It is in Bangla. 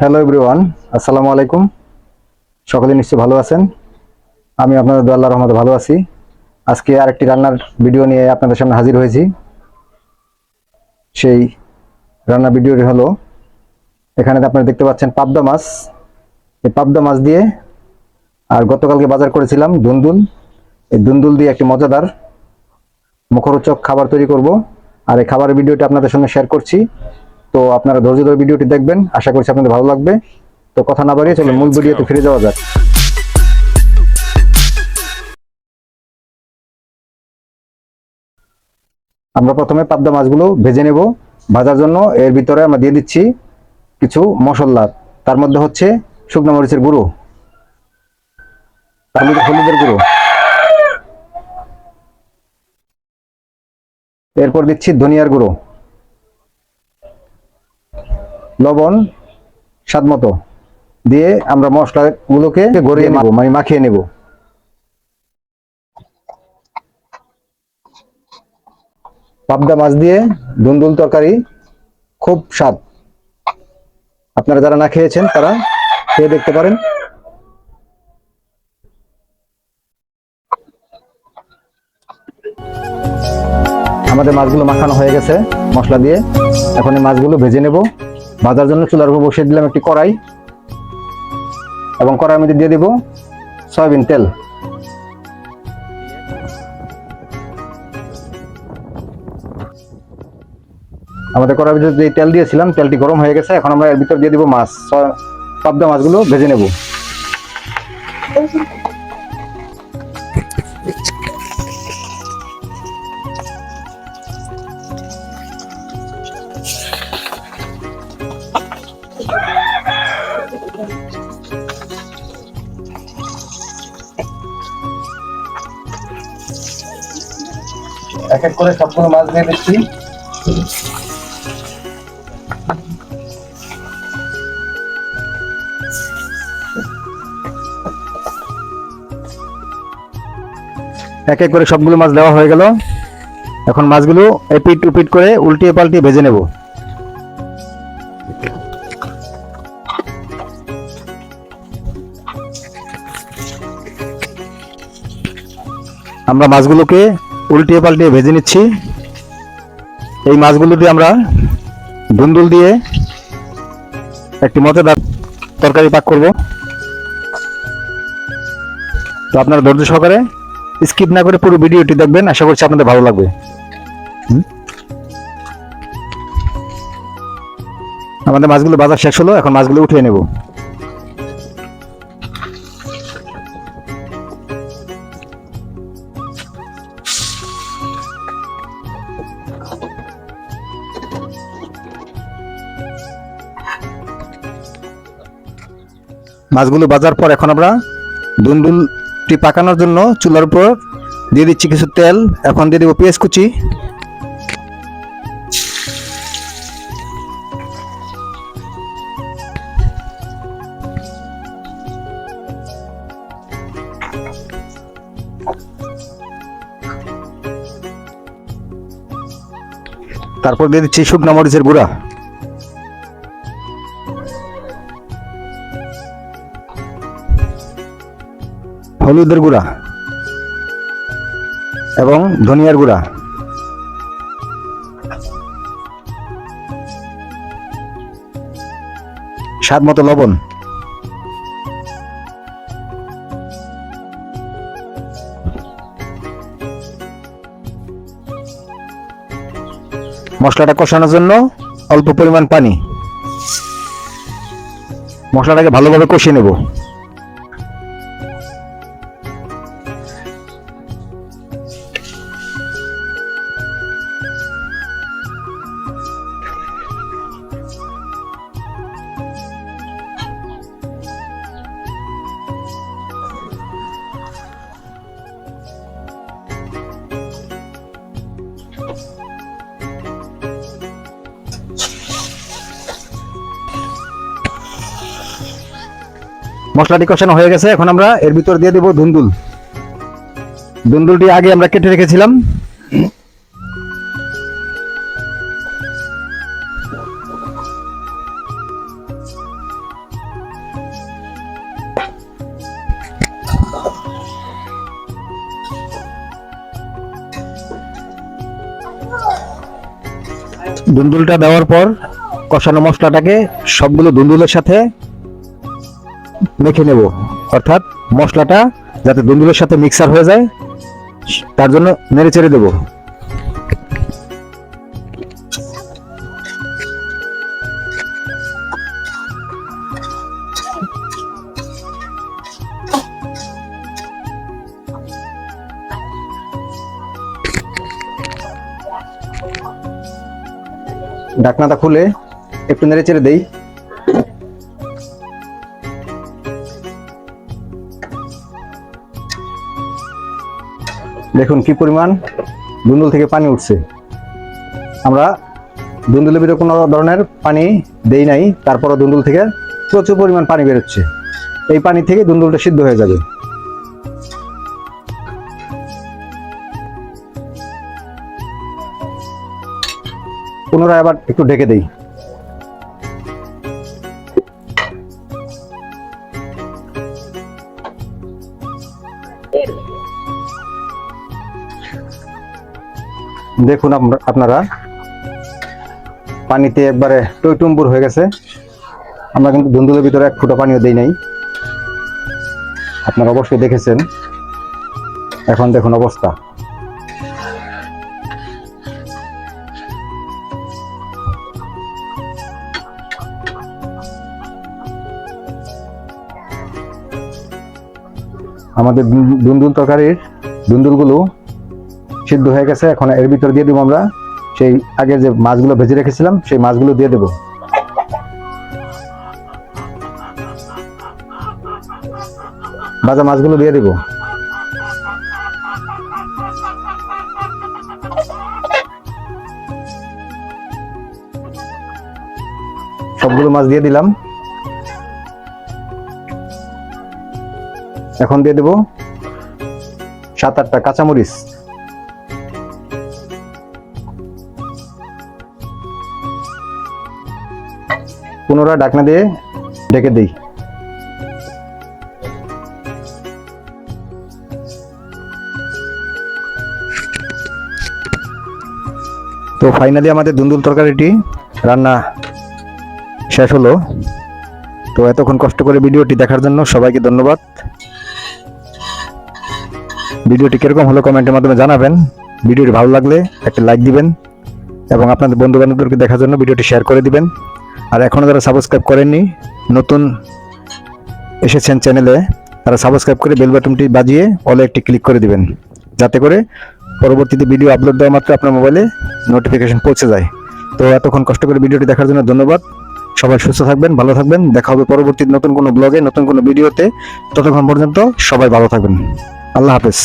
হ্যালো এভরিওয়ান আসসালামু আলাইকুম সকলে নিশ্চয়ই ভালো আছেন? আমি আপনাদের দোয়া আল্লাহর রহমতে ভালো আছি। আজকে আরেকটি রান্নার ভিডিও নিয়ে আপনাদের সামনে হাজির হয়েছি। সেই রান্নার ভিডিওটি হলো, এখানে আপনারা দেখতে পাচ্ছেন পাবদা মাছ। এই পাবদা মাছ দিয়ে আর গতকালকে বাজার করেছিলাম দুন্দুল। এই দুন্দুল দিয়ে একটি মজাদার মুখরোচক খাবার তৈরি করব। আর এই খাবারের ভিডিওটি আপনাদের সঙ্গে শেয়ার করছি। তো আপনারা ধৈর্য ধরে ভিডিওটি দেখবেন। আশা করছি আপনাদের ভালো লাগবে। তো কথা না বাড়িয়ে চলুন, মূল ভিডিওতে ফিরে যাওয়া যাক। আমরা প্রথমে পাবদা মাছগুলো ভেজে নেব। ভাজার জন্য এর ভিতরে আমরা দিয়ে দিচ্ছি কিছু মশলা। তার মধ্যে হচ্ছে শুকনো মরিচের গুঁড়ো তার মধ্যে হলুদের গুঁড়ো। এরপর দিচ্ছি ধনিয়ার গুঁড়ো। লবণ, স্বাদ মতো দিয়ে আমরা মশলাগুলোকে গড়িয়ে নেব মানে মাখিয়ে নেব। পাবদা মাছ দিয়ে দুন্দুল তরকারি খুব স্বাদ। আপনারা যারা না খেয়েছেন, তারা খেয়ে দেখতে পারেন। আমাদের মাছগুলো মাখানো হয়ে গেছে, মশলা দিয়ে। এখন এই মাছগুলো ভেজে নেব। ভাজার জন্য চুলার উপর বসিয়ে দিলাম একটি কড়াই। এবং কড়াইয়ের মধ্যে দিয়ে দিব সয়াবিন তেল। আমাদের কড়াইয়ের ভিতরে যে তেল দিয়েছিলাম, তেলটি গরম হয়ে গেছে। এখন আমরা এর ভিতর দিয়ে দিব মাছ। পাবদা মাছগুলো ভেজে নেব। এক এক করে সবগুলো মাছ দিয়ে দিচ্ছি এক এক করে সবগুলো মাছ দেওয়া হয়ে গেল। এখন মাছগুলো এপিট উপিট করে উল্টিয়ে পাল্টিয়ে ভেজে নেব। আমরা মাছগুলোকে উল্টিয়ে পাল্টিয়ে ভেজে নিচ্ছি। এই মাছগুলো দিয়ে আমরা দুন্দুল দিয়ে একটি মজাদার তরকারি পাক করব। তো আপনারা ধৈর্য সহকারে স্কিপ না করে পুরো ভিডিওটি দেখবেন। আশা করছি আপনাদের ভালো লাগবে? আমাদের মাছগুলো বাজার শেষ হলো, এখন মাছগুলো উঠিয়ে নেব। মাছগুলো বাজার পর এখন আমরা দুন্দুলটি পাকানোর জন্য চুলার উপর দিয়ে দিচ্ছি কিছু তেল। এখন দিয়ে দেবো পেঁয়াজ কুচি। তারপর দিয়ে দিচ্ছি শুকনো মরিচের গুঁড়া। হলুদের গুঁড়া এবং ধনিয়ার গুঁড়া। স্বাদ মতো লবণ। মশলাটা কষানোর জন্য অল্প পরিমাণ পানি। মশলাটাকে ভালোভাবে কষিয়ে নেব। মশলাটি কষানো হয়ে গেছে, এখন আমরা এর ভিতর দিয়ে দেবো ধুন্দুল। ধুন্দুলটি আগে আমরা কেটে রেখেছিলাম। ধুন্দুলটা দেওয়ার পর কষানো মশলাটাকে সবগুলো ধুন্দুলের সাথে মেখে নেব। অর্থাৎ মশলাটা যাতে দুন্দুলের সাথে মিক্সার হয়ে যায়, তার জন্য নেড়ে চেড়ে দেবো। ঢাকনাটা খুলে একটু নেড়ে চেড়ে দেই। দেখুন কি পরিমাণ দুন্দুল থেকে পানি উঠছে। আমরা দুন্দুলের ভিতরে কোনো ধরনের পানি দেই নাই, তারপরও দুন্দুল থেকে প্রচুর পরিমাণ পানি বেরোচ্ছে। এই পানি থেকে দুন্দুলটা সিদ্ধ হয়ে যাবে। পুনরায় আবার একটু ঢেকে দেই। দেখুন আপনা- আপনারা। পানিতে একবারে টইটুম্বুর হয়ে গেছে। আমরা কিন্তু ধুন্দুলের ভিতরে এক ফুটা পানিও দিই নাই। আপনারা অবশ্যই দেখেছেন। এখন দেখুন অবস্থা। আমাদের দুন্দুল তরকারির দুন্দুলগুলো সিদ্ধ হয়ে গেছে, এখন এর ভিতর দিয়ে দেবো আমরা। সেই আগে যে মাছগুলো ভেজে রেখেছিলাম, সেই মাছগুলো দিয়ে দেবো। ভাজা মাছগুলো দিয়ে দেবো। সবগুলো মাছ দিয়ে দিলাম। এখন দিয়ে দেবো সাত আটটা কাঁচামরিচ। পুনরায় ডাকনা দিয়ে ডেকে দিই। তো ফাইনালি আমাদের দুন্দুল তরকারিটি রান্না শেষ হলো। তো এতক্ষণ কষ্ট করে ভিডিওটি দেখার জন্য সবাইকে ধন্যবাদ। ভিডিওটি কীরকম হলো কমেন্টের মাধ্যমে জানাবেন। ভিডিওটি ভালো লাগলে একটা লাইক দিবেন এবং আপনাদের বন্ধু বান্ধবদেরকে দেখার জন্য ভিডিওটি শেয়ার করে দিবেন। আর এখনও যারা সাবস্ক্রাইব করেননি, নতুন এসেছেন চ্যানেলে তারা সাবস্ক্রাইব করে বেল বাটনটি বাজিয়ে অলে একটি ক্লিক করে দিবেন, যাতে করে পরবর্তীতে ভিডিও আপলোড দেওয়া মাত্র আপনার মোবাইলে নোটিফিকেশন পৌঁছে যায়। তো এতক্ষণ কষ্ট করে ভিডিওটি দেখার জন্য ধন্যবাদ। সবাই সুস্থ থাকবেন, ভালো থাকবেন, দেখা হবে পরবর্তী নতুন কোনো ব্লগে নতুন কোনো ভিডিওতে ততক্ষণ পর্যন্ত সবাই ভালো থাকবেন। আল্লাহ হাফেজ।